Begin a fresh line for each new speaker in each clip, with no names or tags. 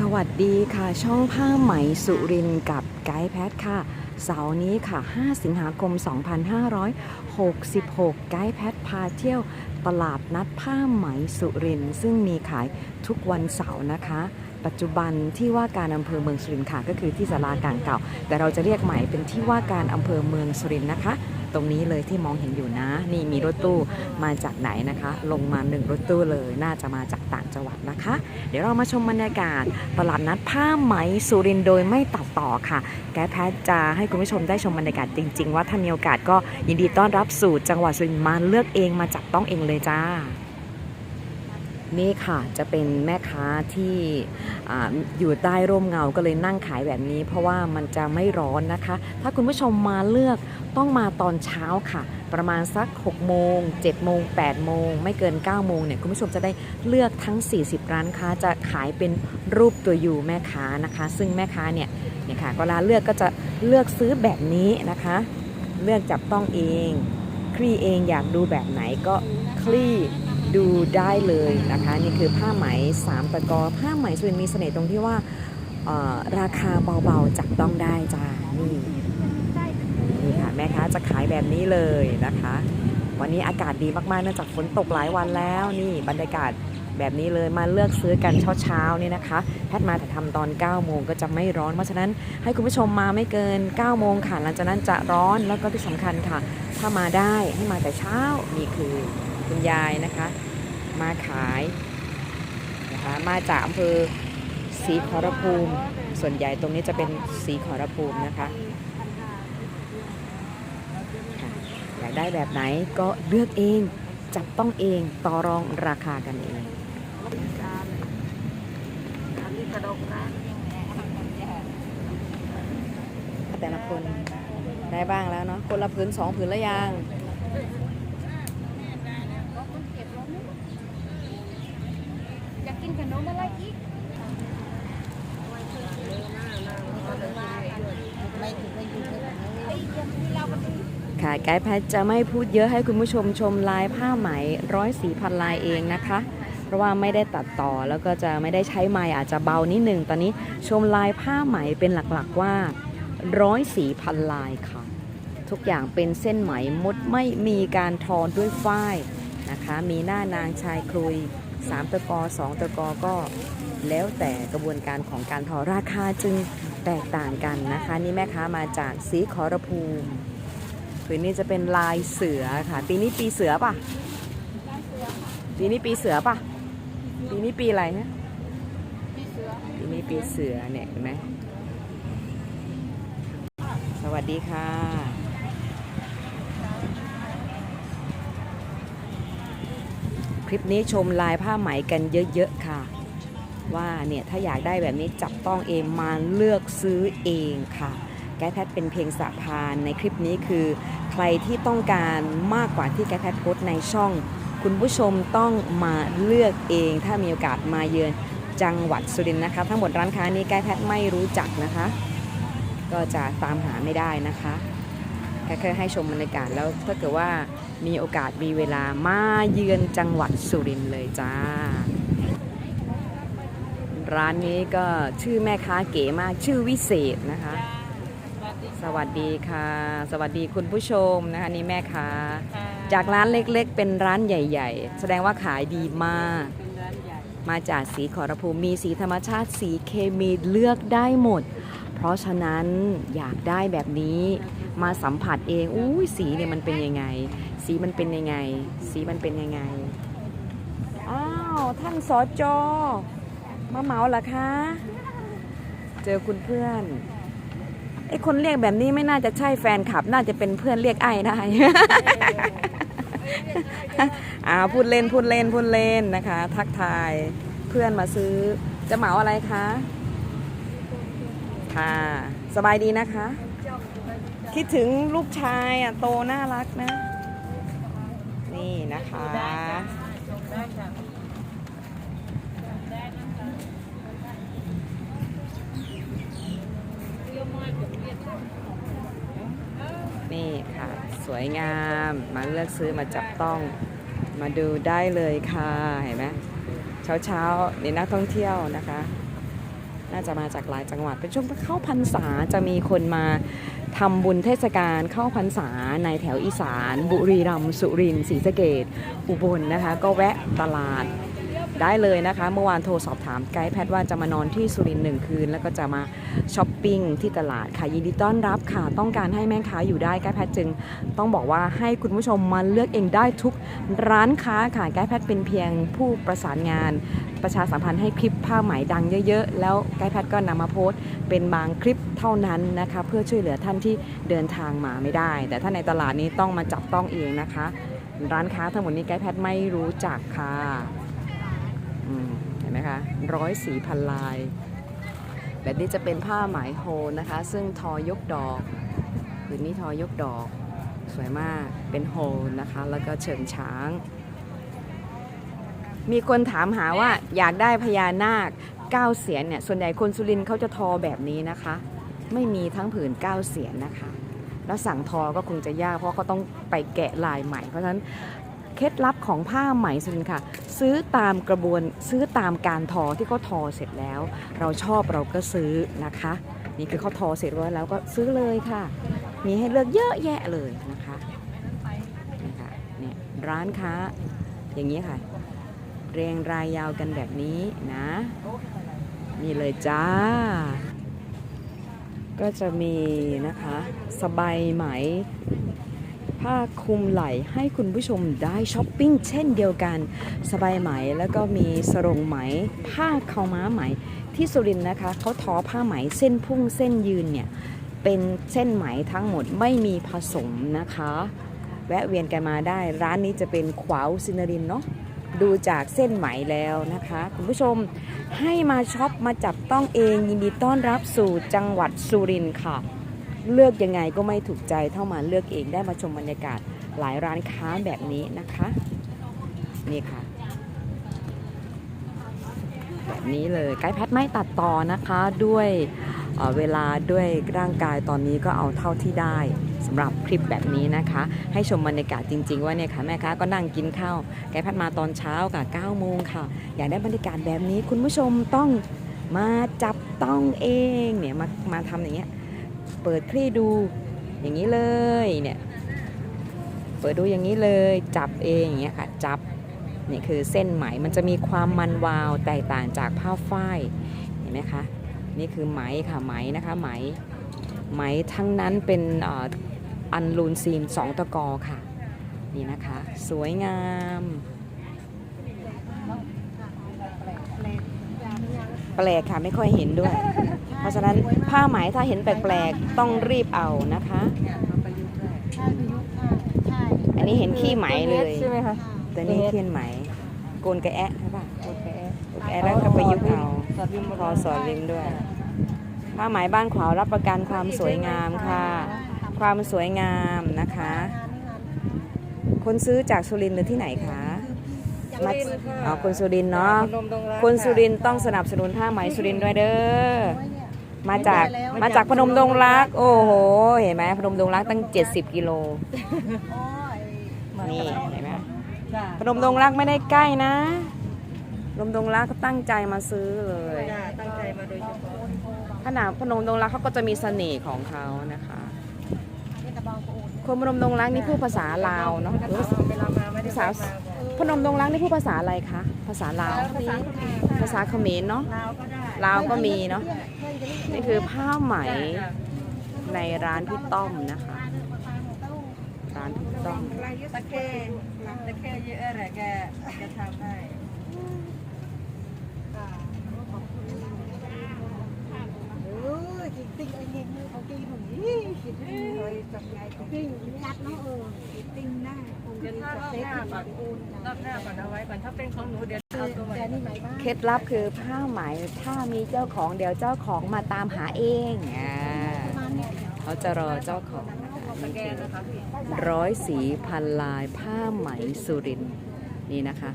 สวัสดีค่ะ ช่องผ้าไหมสุรินกับไกด์แพทค่ะ เสาร์นี้ค่ะ 5 สิงหาคม 2566 ไกด์แพทพาเที่ยวตลาดนัดผ้าไหมสุรินซึ่งมีขายทุกวันเสาร์นะคะ ปัจจุบันที่ว่าการอำเภอเมืองสุรินทร์ค่ะก็คือที่ศาลากลางเก่า แต่เราจะเรียกใหม่เป็นที่ว่าการอำเภอเมืองสุรินทร์นะคะ ตรงนี้เลยที่มองเห็นอยู่นะ นี่มีรถตู้มาจากไหนนะคะ ลงมาหนึ่งรถตู้เลยน่าจะมาจากต่างจังหวัดนะคะ เดี๋ยวเรามาชมบรรยากาศตลาดนัดผ้าไหมสุรินทร์โดยไม่ตัดต่อค่ะ แกแพทจะให้คุณผู้ชมได้ชมบรรยากาศจริง ๆ ว่าถ้ามีโอกาสก็ยินดีต้อนรับสู่จังหวัดสุรินทร์มาเลือกเองมาจับต้องเองเลยจ้า นี่ค่ะจะเป็นแม่ค้าที่ออยู่ใต้ร่มเงาก็เลยนั่งขายแบบนี้ เพราะว่ามันจะไม่ร้อนนะคะ ถ้าคุณผู้ชมมาเลือกต้องมาตอนเช้าค่ะ ประมาณสัก 6 โมง 7 โมง 8 โมง ไม่เกิน 9 โมงเนี่ยคุณผู้ชมจะได้เลือกทั้ง 40 ร้านค้าจะขายเป็นรูปตัวยูแม่ค้านะคะ ซึ่งแม่ค้าเนี่ยเนี่ยค่ะเวลาเลือกก็จะเลือกซื้อแบบนี้นะคะ เลือกจับต้องเอง คลี่เองอยากดูแบบไหนก็คลี่ ดูได้เลยนะคะ นี่คือผ้าไหมสามตะกอผ้าไหมสุรินมีเสน่ห์ตรงที่ว่าราคาเบาๆจับต้องได้จ้านี่นี่ค่ะแม่ค้าจะขายแบบนี้เลยนะคะ วันนี้อากาศดีมากๆเนื่องจากฝนตกหลายวันแล้วนี่บรรยากาศแบบนี้เลยมาเลือกซื้อกันเช้าๆนี่นะคะ แพทย์มาแต่ทำตอน9โมงก็จะไม่ร้อน เพราะฉะนั้นให้คุณผู้ชมมาไม่เกิน9โมงค่ะหลังจากนั้นจะร้อนแล้วก็ที่สำคัญค่ะ ถ้ามาได้ให้มาแต่เช้านี่คือคุณยายนะคะ มาขายนะคะมาจากอำเภอศรีขอรภูมิ ส่วนใหญ่ตรงนี้จะเป็นศรีขอรภูมินะคะอยากได้แบบไหนก็เลือกเองจับต้องเองต่อรองราคากันเองแต่ละคนได้บ้างแล้วเนาะคนละผืนสองผืนละยัง
อยากกินขนมอะไรอีก
ค่ะ ไกด์แพทจะไม่พูดเยอะให้คุณผู้ชมชมลายผ้าไหมร้อยสีพันลายเองนะคะ เพราะว่าไม่ได้ตัดต่อแล้วก็จะไม่ได้ใช้ไม้อาจจะเบานิดหนึ่งตอนนี้ชมลายผ้าไหมเป็นหลักๆว่าร้อยสีพันลายค่ะ ทุกอย่างเป็นเส้นไหมมดไม่มีการทอนด้วยฝ้ายนะคะ มีหน้านางชายคลุย 3 ตะกอ 2 ตะกอก็แล้วแต่กระบวนการของการทอราคาจึงแตกต่างกันนะคะ นี่แม่ค้ามาจากสีขอรภูมิ ผืนนี้จะเป็นลายเสือค่ะ ปีนี้ปีเสือป่ะ ปีนี้ปีเสือป่ะ ปีนี้ปีอะไรฮะปีนี้ปีเสือเนี่ยเห็นไหมสวัสดีค่ะคลิปนี้ชมลายผ้าไหมกันเยอะๆค่ะ ว่าเนี่ย ถ้าอยากได้แบบนี้จับต้องเองมาเลือกซื้อเองค่ะ แกด์แพทเป็นเพียงสะพานในคลิปนี้คือ ใครที่ต้องการมากกว่าที่แกด์แพทโพสในช่อง คุณผู้ชมต้องมาเลือกเองถ้ามีโอกาสมาเยือนจังหวัดสุรินทร์นะคะ ทั้งหมดร้านค้านี้แกด์แพทไม่รู้จักนะคะ ก็จะตามหาไม่ได้นะคะแค่แค่ให้ชมบรรยากาศแล้วถ้าเกิดว่ามีโอกาสมีเวลามาเยือนจังหวัดสุรินทร์เลยจ้าร้านนี้ก็ชื่อแม่ค้าเก๋มากชื่อวิเศษนะคะ สวัสดีค่ะ สวัสดีคุณผู้ชมนะคะนี่แม่ค้าจากร้านเล็กๆ เป็นร้านใหญ่ ๆ แสดงว่าขายดีมาก มาจากสีขอรภูมิมีสีธรรมชาติสีเคมีเลือกได้หมด เพราะฉะนั้นอยากได้แบบนี้มาสัมผัสเองอุ้ยสีเนี่ยมันเป็นยังไง สีมันเป็นยังไง สีมันเป็นยังไงอ้าวท่านสอจอมาเหมาเหรอคะ เจอคุณเพื่อน ไอ้คนเรียกแบบนี้ไม่น่าจะใช่แฟนคลับ น่าจะเป็นเพื่อนเรียกไอ้ได้ อ่าพูดเล่นพูดเล่นพูดเล่นนะคะ ทักทายเพื่อนมาซื้อ จะเหมาอะไรคะ ค่ะ สบายดีนะคะ คิดถึงลูกชายอะโตน่ารักนะ นี่นะคะ นี่ค่ะ สวยงามมาเลือกซื้อมาจับต้องมาดูได้เลยค่ะเห็นไหมเช้าเช้าๆนี่นักท่องเที่ยวนะคะ น่าจะมาจากหลายจังหวัดเป็นช่วงเข้าพรรษาจะมีคนมาทำบุญเทศกาลเข้าพรรษาในแถวอีสาน บุรีรัมย์สุรินทร์ศรีสะเกดอุบลนะคะ ก็แวะตลาด ได้เลยนะคะ เมื่อวานโทรสอบถามไกด์แพทว่าจะมานอนที่สุรินทร์หนึ่งคืน แล้วก็จะมาช้อปปิ้งที่ตลาดค่ะยินดีต้อนรับค่ะ ต้องการให้แม่ค้าอยู่ได้ไกด์แพทจึง ต้องบอกว่าให้คุณผู้ชมมาเลือกเองได้ทุกร้านค้าค่ะไกด์แพทเป็นเพียงผู้ประสานงาน ประชาสัมพันธ์ให้คลิปผ้าไหมดังเยอะๆ แล้วไกด์แพทก็นำมาโพสต์เป็นบางคลิปเท่านั้นนะคะ เพื่อช่วยเหลือท่านที่เดินทางมาไม่ได้ แต่ถ้าในตลาดนี้ต้องมาจับต้องเองนะคะ ร้านค้าทั้งหมดนี้ไกด์แพทไม่รู้จักค่ะ เห็นไหมคะร้อยสีพันลาย แบบนี้จะเป็นผ้าไหมโฮลนะคะ ซึ่งทอยกดอกผืนนี้ทอยกดอก สวยมากเป็นโฮลนะคะ แล้วก็เฉิงช้าง มีคนถามหาว่าอยากได้พญานาคเก้าเสียนเนี่ยส่วนใหญ่คนสุรินทร์เขาจะทอแบบนี้นะคะ ไม่มีทั้งผืนเก้าเสียนนะคะ แล้วสั่งทอก็คงจะยากเพราะเขาต้องไปแกะลายใหม่ เพราะฉะนั้น เคล็ดลับของผ้าไหมสุรินค่ะ ซื้อตามกระบวนซื้อตามการทอที่เขาทอเสร็จแล้ว เราชอบเราก็ซื้อนะคะ นี่คือเขาทอเสร็จไว้แล้วก็ซื้อเลยค่ะ มีให้เลือกเยอะแยะเลยนะคะนี่ค่ะเนี่ยร้านค้าอย่างนี้ค่ะ เรียงรายยาวกันแบบนี้นะนี่เลยจ้า ก็จะมีนะคะ สบายไหม ผ้าคลุมไหล่ให้คุณผู้ชมได้ช้อปปิ้งเช่นเดียวกัน สบายไหมแล้วก็มีสรงไหม ผ้าขาวม้าไหม ที่สุรินทร์นะคะเขาทอผ้าไหมเส้นพุ่งเส้นยืนเนี่ยเป็นเส้นไหมทั้งหมดไม่มีผสมนะคะ แวะเวียนกันมาได้ร้านนี้จะเป็นขวาวซินรินเนาะดูจากเส้นไหมแล้วนะคะ คุณผู้ชมให้มาช็อปมาจับต้องเองยินดีต้อนรับสู่จังหวัดสุรินทร์ค่ะ เลือกยังไงก็ไม่ถูกใจเท่ามาเลือกเองได้มาชมบรรยากาศหลายร้านค้าแบบนี้นะคะนี่ค่ะ แบบนี้เลยไกด์แพทไม่ตัดต่อนะคะด้วยเเวลาด้วยร่างกายตอนนี้ก็เอาเท่าที่ได้สำหรับคลิปแบบนี้นะคะ ให้ชมบรรยากาศจริง ๆ ว่าเนี่ยค่ะแม่ค้าก็นั่งกินข้าวไกด์แพทมาตอนเช้ากับ9โมงค่ะ อยากได้บรรยากาศแบบนี้คุณผู้ชมต้องมาจับต้องเองเนี่ยมามาทำอย่างเงี้ย เปิดคลี่ดูอย่างนี้เลยเนี่ยเปิดดูอย่างนี้เลยจับเองอย่างเงี้ยค่ะจับนี่คือเส้นไหมมันจะมีความมันวาวแตกต่างจากผ้าฝ้ายเห็นไหมคะนี่คือไหมค่ะไหมนะคะไหมไหมทั้งนั้นเป็นอ,อันลูนซีนสองตะกอค่ะนี่นะคะสวยงามแปลกค่ะไม่ค่อยเห็นด้วย ราะฉะนั้นผ้าไหมถ้าเห็นแปลกๆต้องรีบเอานะคะ
ใช่ประยุกต์ค่ะใช่
อันนี้เห็นขี้ไหมเลย
ใช่ไหมคะ
แต่นี่เทียนไหมโกนกระแอะใช่ป่ะโกนกระแอะโกนกระแอะแล้วก็ประยุกต์เอา
สอดริม
พอสอนริมด้วย ผ้าไหมบ้านขวาวรับประกันความสวยงามค่ะ ความสวยงามนะคะ คนซื้อจากสุรินทร์หรือที่ไหนคะมาอ๋อคนสุรินทร์เนาะคนสุรินทร์ต้องสนับสนุนผ้าไหมสุรินทร์ด้วยเด้อ มาจากมาจากพนมดงรัก โอ้โห เห็นไหมพนมดงรักตั้ง 70 กิโล
โอ้ย
นี่เห็นไหมพนมดงรักไม่ได้ใกล้นะพนมดงรักเขาตั้งใจมาซื้อเลย
ตั้งใจมาโดยเฉพาะ
ขนาดพนมดงรักเขาก็จะมีเสน่ห์ของเขานะคะ
นี่กระบองโอน
คนพนมดงรักนี่พูดภาษาลาวเนาะหรือ
เวลามาไม่ได้
ภาษา พนมดงรักนี่พูดภาษาอะไรคะ ภาษาลาว
ภาษา
ภาษาเขมรเนาะ
ลาวก็ได้
ลาวก็มีเนาะ
เพื่อนจะเรียก
นี่คือผ้าไหมในร้านพี่ต้อมนะคะ ร้านพี่ต้อม
ตะเคตะเคเยอะแหละแกจะทำให้
เออจริงๆไอ้เงี้ยเขาจริงผมนี่ คิดเลยจับใหญ่จริงยัดเนาะเออจริงหน้าคง
เดี๋ยว
จะ
ถ้ารอบหน้าก่อนรอบหน้าก่อนเอาไว้ก่อนถ้าเป็นของหนูเดี๋ยวเอาตัวใหม่
แต่นี่หมายบ้าง
เคล็ดลับคือผ้าไหมถ้ามีเจ้าของเดี๋ยวเจ้าของมาตามหาเองอ่า
ประมาณเนี้ย
เขาจะรอเจ้าของ
สแกนนะคะพี่
ร้อยสีพันลายผ้าไหมสุรินทร์นี่นะคะ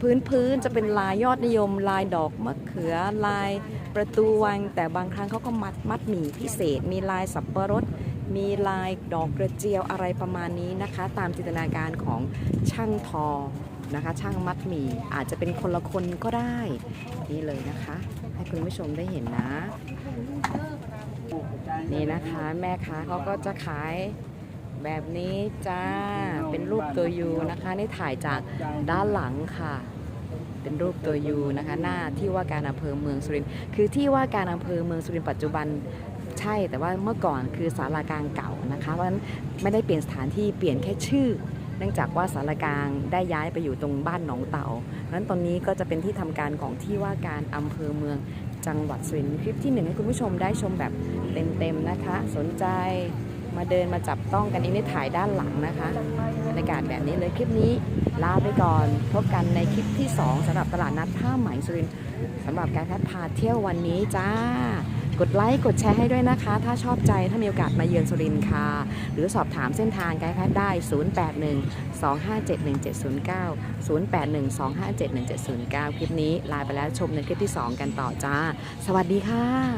พื้นพื้นจะเป็นลายยอดนิยม ลายดอกมะเขือลายประตูวัง แต่บางครั้งเขาก็มัดมัดหมี่พิเศษ มีลายสับปะรด มีลายดอกกระเจียวอะไรประมาณนี้นะคะ ตามจินตนาการของช่างทอนะคะ ช่างมัดหมี่อาจจะเป็นคนละคนก็ได้นี่เลยนะคะ ให้คุณผู้ชมได้เห็นนะ นี่นะคะแม่ค้าเขาก็จะขายแบบนี้จ้า เป็นรูปตัวยูนะคะ นี่ถ่ายจากด้านหลังค่ะ เป็นรูปตัวยูนะคะ หน้าที่ว่าการอำเภอเมืองสุรินทร์คือที่ว่าการอำเภอเมืองสุรินทร์ปัจจุบัน ช่แต่ว่าเมื่อก่อนคือศาลากลางเก่านะคะเพราะฉะนั้นไม่ได้เปลี่ยนสถานที่เปลี่ยนแค่ชื่อ เนื่องจากว่าศาลากลางได้ย้ายไปอยู่ตรงบ้านหนองเต่าเพราะฉะนั้นตอนนี้ก็จะเป็นที่ทำการของที่ว่าการอำเภอเมืองจังหวัดสุรินทร์คลิปที่หนึ่งให้คุณผู้ชมได้ชมแบบเต็มๆนะคะ สนใจมาเดินมาจับต้องกันนี้ในถ่ายด้านหลังนะคะบรรยากาศแบบนี้เลยคลิปนี้ลาไปก่อน พบกันในคลิปที่ 2สำหรับตลาดนัดท่าไหมสุรินทร์สำหรับการแพทย์พาเที่ยววันนี้จ้า กดไลค์กดแชร์ให้ด้วยนะคะ ถ้าชอบใจถ้ามีโอกาสมาเยือนสุรินทร์ค่ะ หรือสอบถามเส้นทางไกด์แพทย์ได้ 0812571709 0812571709 คลิปนี้ลาไปแล้วชมในคลิปที่ 2 กันต่อจ้า สวัสดีค่ะ